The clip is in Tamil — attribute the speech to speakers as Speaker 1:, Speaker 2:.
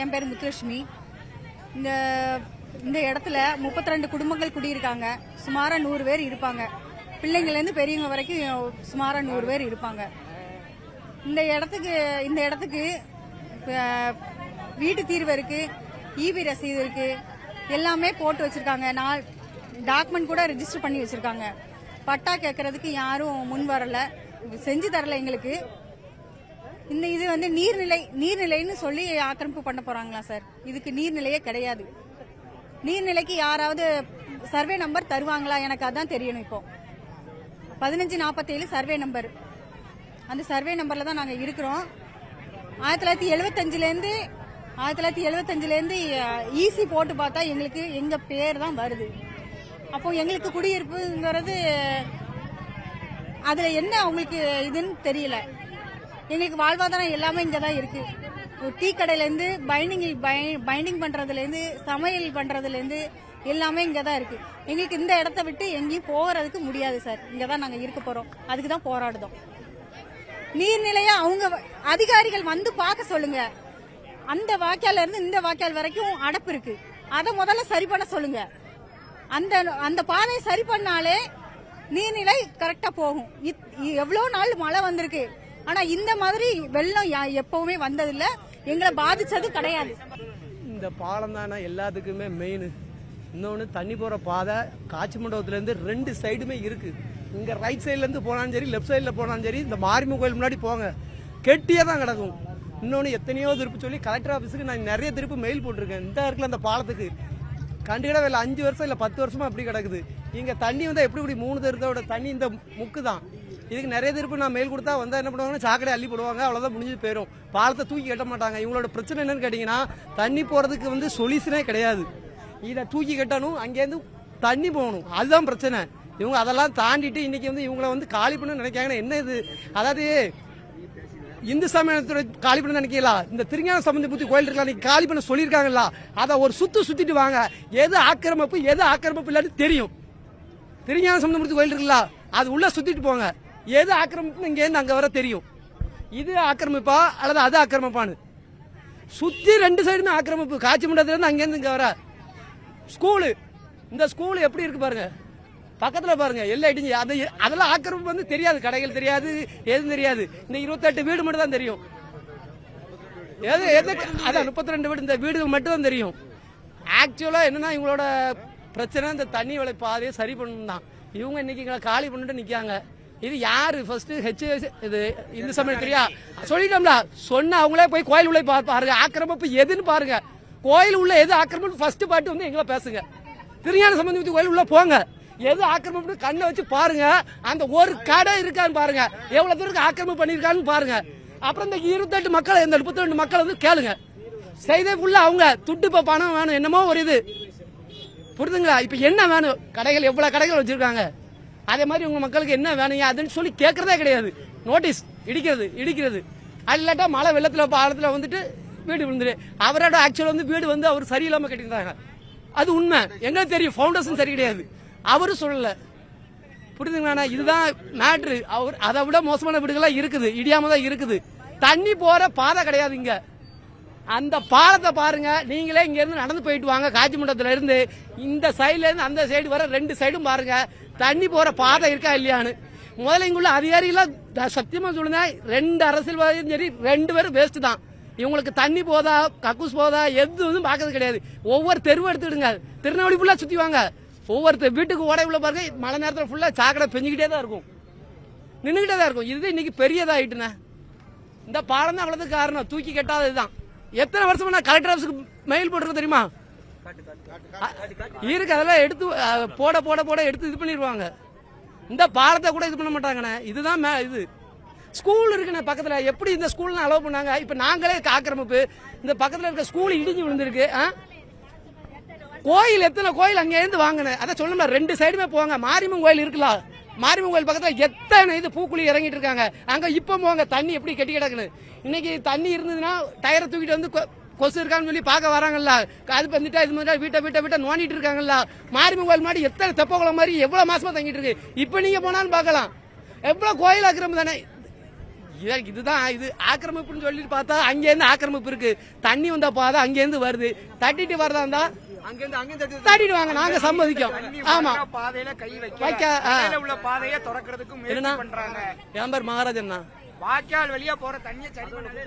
Speaker 1: என் பேர் முத்துலட்சுமி. இந்த இந்த இடத்துல 32 குடும்பங்கள் குடியிருக்காங்க. சுமாரா நூறு பேர் இருப்பாங்க. பிள்ளைங்கள்லேருந்து பெரியவங்க வரைக்கும் சுமாரா நூறு பேர் இருப்பாங்க. இந்த இடத்துக்கு இந்த இடத்துக்கு வீட்டு தீர்வு இருக்கு ஈபி ரசீது இருக்கு. எல்லாமே போட்டு வச்சிருக்காங்க. நான் டாக்குமெண்ட் கூட ரிஜிஸ்டர் பண்ணி வச்சிருக்காங்க. பட்டா கேட்கறதுக்கு யாரும் முன் வரல. செஞ்சு தரல எங்களுக்கு. இந்த இது வந்து நீர்நிலை நீர்நிலைன்னு சொல்லி ஆக்கிரமிப்பு பண்ண போறாங்களா சார்? இதுக்கு நீர்நிலையே கிடையாது. நீர்நிலைக்கு யாராவது சர்வே நம்பர் தருவாங்களா? எனக்கு அதான் தெரியணும் இப்போ. பதினஞ்சு நாற்பத்தேழு சர்வே நம்பர். அந்த சர்வே நம்பரில் தான் நாங்கள் இருக்கிறோம். ஆயிரத்தி தொள்ளாயிரத்தி எழுபத்தஞ்சிலேருந்து ஆயிரத்தி தொள்ளாயிரத்தி எழுபத்தஞ்சிலேருந்து ஈசி போட்டு பார்த்தா எங்களுக்கு எங்கள் பேர் தான் வருது. அப்போ எங்களுக்கு குடியிருப்புங்கிறது அதில் என்ன அவங்களுக்கு இதுன்னு தெரியல. எங்களுக்கு வாழ்வாதாரம் எல்லாமே இங்கே தான் இருக்கு. ஒரு டீ கடையிலேருந்து பைண்டிங் பைண்டிங் பண்ணுறதுலேருந்து சமையல் பண்ணுறதுலேருந்து எல்லாமே இங்கே தான் இருக்கு. எங்களுக்கு இந்த இடத்த விட்டு எங்கேயும் போகிறதுக்கு முடியாது சார். இங்கே தான் நாங்கள் இருக்க போகிறோம் அதுக்கு தான் போராடுதோம். நீர்நிலையை அவங்க அதிகாரிகள் வந்து பார்க்க சொல்லுங்க. அந்த வாய்க்கால்ல இருந்து இந்த வாய்க்கால் வரைக்கும் அடப்பு இருக்கு. அதை முதல்ல சரி பண்ண சொல்லுங்க. அந்த அந்த பாதையை சரி பண்ணாலே நீர்நிலை கரெக்டாக போகும். இத்- நாள் மழை வந்திருக்கு. ஆனா இந்த மாதிரி வெள்ளம் யா- எப்பவுமே வந்ததில்ல. எங்களை பாதிச்சது கிடையாது.
Speaker 2: இந்த பாலம் தானே எல்லாத்துக்குமே மெயின் இன்னொன்று தண்ணி போகிற பாதை காட்சி மண்டபத்துலேருந்து ரெண்டு சைடுமே இருக்கு. இங்கே ரைட் சைட்லேருந்து போனாலும் சரி லெஃப்ட் சைடில் போனாலும் சரி இந்த மாரிமு கோயில் முன்னாடி போங்க. கெட்டியாக தான் கிடக்கும். இன்னொன்று எத்தனையோ திருப்பு சொல்லி கலெக்டர் ஆஃபீஸுக்கு நான் நிறைய திருப்பு மெயில் போட்டிருக்கேன். இந்த இருக்குல்ல அந்த பாலத்துக்கு. கண்டுகிட இல்லை அஞ்சு வருஷம் இல்லை பத்து வருஷமா அப்படி கிடக்குது. இங்கே தண்ணி வந்தால் எப்படி இப்படி மூணு தருதோட தண்ணி இந்த முக்கு தான் இதுக்கு நிறைய திருப்பி நான் மெயில் கொடுத்தா வந்தால் என்ன பண்ணுவாங்கன்னா சாக்கடை அள்ளி போடுவாங்க. அவ்வளோதான் முடிஞ்சு போயிடும் பாலத்தை தூக்கி கட்ட மாட்டாங்க. இவங்களோட பிரச்சனை என்னன்னு கேட்டிங்கன்னா தண்ணி போகிறதுக்கு வந்து சொல்யூஷனே கிடையாது. இதை தூக்கி கட்டணும் அங்கேருந்து தண்ணி போகணும். அதுதான் பிரச்சனை. இவங்க அதெல்லாம் தாண்டிட்டு இன்றைக்கி வந்து இவங்கள வந்து காலி பண்ண நினைக்காங்கன்னா என்ன இது? அதாவது இந்து சமயத்தோட காலி பண்ண நினைக்கலாம் இந்த திருஞான சம்பந்தி புத்தி கோயில் இருக்கலாம் நீங்க காலி பண்ண சொல்லியிருக்காங்களா அதை ஒரு சுத்து சுத்திட்டு வாங்க. எது ஆக்கிரமிப்பு எது ஆக்கிரமிப்பு இல்லாட்டி தெரியும். திருஞான சம்பந்தமூர்த்தி கோயில் இருக்குல்ல அது உள்ள சுத்திட்டு போங்க. எது ஆக்கிரமிப்பு இங்கேருந்து அங்கே வர தெரியும். இது ஆக்கிரமிப்பா அல்லது அது ஆக்கிரமிப்பான்னு? சுற்றி ரெண்டு சைடுமே ஆக்கிரமிப்பு. காட்சி மண்டலத்துலேருந்து அங்கேருந்து இங்கே வர. ஸ்கூலு. இந்த ஸ்கூல் எப்படி இருக்கு பாருங்க. பக்கத்தில் பாருங்க. எல்லாம் இடிஞ்சு. அது அதெல்லாம் ஆக்கிரமிப்பு வந்து தெரியாது. கடைகள் தெரியாது. எதுவும் தெரியாது. இந்த இருபத்தெட்டு வீடு மட்டும் தான் தெரியும். எது எது? அதான் முப்பத்தி ரெண்டு வீடு. இந்த வீடுகள் மட்டும் தான் தெரியும். ஆக்சுவலாக என்னன்னா இவங்களோட பிரச்சனை இந்த தண்ணி விலை பாதையை சரி பண்ணணும் தான் இவங்க இன்னைக்கு எங்களை காலி பண்ணிட்டு நிற்காங்க இது யாரு? ஃபர்ஸ்ட் ஹெச் இது இந்து சமயம் தெரியா? சொல்லிட்டோம்ல. சொன்ன அவங்களே போய் கோயில் உள்ள பா- பாருங்க. ஆக்கிரமிப்பு எதுன்னு பாருங்க. கோயில் உள்ள எது ஆக்கிரமிப்பு ஃபர்ஸ்ட் பாட்டு வந்து எங்களை பேசுங்க. திருஞான சம்பந்தம் கோயில் உள்ள போங்க. எது ஆக்கிரமிப்பு கண்ணை வச்சு பாருங்க. அந்த ஒரு கடை இருக்கான்னு பாருங்க. எவ்வளவு தூரம் ஆக்கிரமிப்பு பண்ணியிருக்கான்னு பாருங்க. அப்புறம் இந்த இருபத்தெட்டு மக்கள் இந்த முப்பத்தி ரெண்டு மக்கள் வந்து கேளுங்க. செய்தே ஃபுல்லா அவங்க. துட்டுப்ப பணம் வேணும். என்னமோ ஒரு இது. புரிதுங்களா? இப்போ என்ன வேணும்? கடைகள் எவ்வளோ கடைகள் வச்சிருக்காங்க? அதே மாதிரி உங்கள் மக்களுக்கு என்ன வேணுங்க அதுன்னு சொல்லி கேட்குறதே கிடையாது. நோட்டீஸ் இடிக்கிறது இடிக்கிறது. அது இல்லாட்டா மழை வெள்ளத்தில் பாலத்தில் வந்துட்டு வீடு விழுந்துரு. அவரோட ஆக்சுவல் வந்து வீடு வந்து அவர் சரியில்லாமல் கட்டியிருந்தாங்க. அது உண்மை. எங்களுக்கு தெரியும். ஃபவுண்டேஷன் சரி கிடையாது. அவரும் சொல்லலை. புரியுதுங்களா இதுதான் மேட்ரு அவர் அதை விட மோசமான வீடுகள்லாம் இருக்குது. இடியாமல் தான் இருக்குது. தண்ணி போகிற பாதை கிடையாது இங்கே. அந்த பாலத்தை பாருங்க. நீங்களே இங்க இருந்து நடந்து போயிட்டு வாங்க. காஞ்சிமண்டலத்துல இருந்து இந்த சைட்ல இருந்து அந்த சைடு வர ரெண்டு சைடும் பாருங்க. தண்ணி போற பாதை இருக்கா இல்லையான்னு. முதல்ல இங்குள்ள அதிகாரிகள் சத்தியமா சொல்லுங்க. ரெண்டு அரசியல்வாதியும் சரி ரெண்டு பேரும் வேஸ்ட் தான். இவங்களுக்கு தண்ணி போதா கக்கூஸ் போதா எதுவும் பார்க்கறது கிடையாது. ஒவ்வொரு தெருவு எடுத்துடுங்க திருநெல்வேலி ஃபுல்லா சுத்தி வாங்க. ஒவ்வொருத்தர் வீட்டுக்கு ஓடை உள்ள பாருங்க. மழை நேரத்தில் ஃபுல்லா சாக்கடை பெஞ்சுக்கிட்டே தான் இருக்கும். நின்றுகிட்டே தான் இருக்கும். இது இன்னைக்கு பெரியதாயிட்டுண்ணே இந்த பாலம் தான் அவ்வளவு காரணம். தூக்கி கட்டாததுதான். எத்தனை வருஷமா நான் கலெக்டர் ஆஃபீஸுக்கு மெயில் போட்டிருக்கேன் தெரியுமா? இருக்கு அதெல்லாம் எடுத்து போட போட போட எடுத்து இது பண்ணிடுவாங்க இந்த பாலத்தை கூட இது பண்ண மாட்டாங்கண்ணே. இதுதான் மே- இது. ஸ்கூல் இருக்குண்ணே பக்கத்தில். எப்படி இந்த ஸ்கூல்லாம் அலோவ் பண்ணாங்க? இப்போ நாங்களே ஆக்கிரமிப்பு இந்த பக்கத்தில் இருக்க ஸ்கூல் இடிஞ்சு விழுந்திருக்கு ஆ? கோயில் எத்தனை கோயில் அங்கேருந்து வாங்கினேன். அதான் சொல்லுமா ரெண்டு சைடுமே போங்க. மாரியம்மன் கோயில் இருக்குல்ல. மாரியம்மன் கோயில் பக்கத்துல எத்தனை இது பூக்குழி இறங்கிட்டு இருக்காங்க. அங்கே இப்போ போங்க தண்ணி எப்படி கட்டி கிடக்குன்னு இன்னைக்கு தண்ணி இருந்ததுன்னா டயரை தூக்கிட்டு வந்து கொ- கொசு இருக்கான்னு சொல்லி பார்க்க வராங்கல்ல. அது பண்ணிட்டா இது மாதிரி வீட்டை வீட்டை வீட்டை நோண்டிட்டு இருக்காங்கல்ல. மாரியம்மன் கோயில் மாதிரி எத்தனை தெப்பகுளம் மாதிரி எவ்வளோ மாசமா தங்கிட்டு இருக்கு. இப்போ நீங்க போனாலும் பார்க்கலாம். எவ்வளோ கோயில் ஆக்கிரமம் தானே. இதுதான் இது ஆக்கிரமிப்புன்னு சொல்லிட்டு பார்த்தா அங்கேருந்து ஆக்கிரமிப்பு இருக்கு. தண்ணி வந்த பாதை அங்கேருந்து வருது. தட்டிட்டு வரதா இருந்தால்
Speaker 3: அங்கிருந்து அங்கிருந்து தட்டி-
Speaker 2: தட்டிட்டு வாங்க நாங்க சம்மதிக்கோம் ஆமா.
Speaker 3: பாதையில கை வைக்க உள்ள பாதையை திறக்கிறதுக்கு முயற்சி? பண்றாங்க.
Speaker 2: என் பேர்
Speaker 3: வாய்க்கால் வழியா போற தண்ணியை சரி பண்ணவே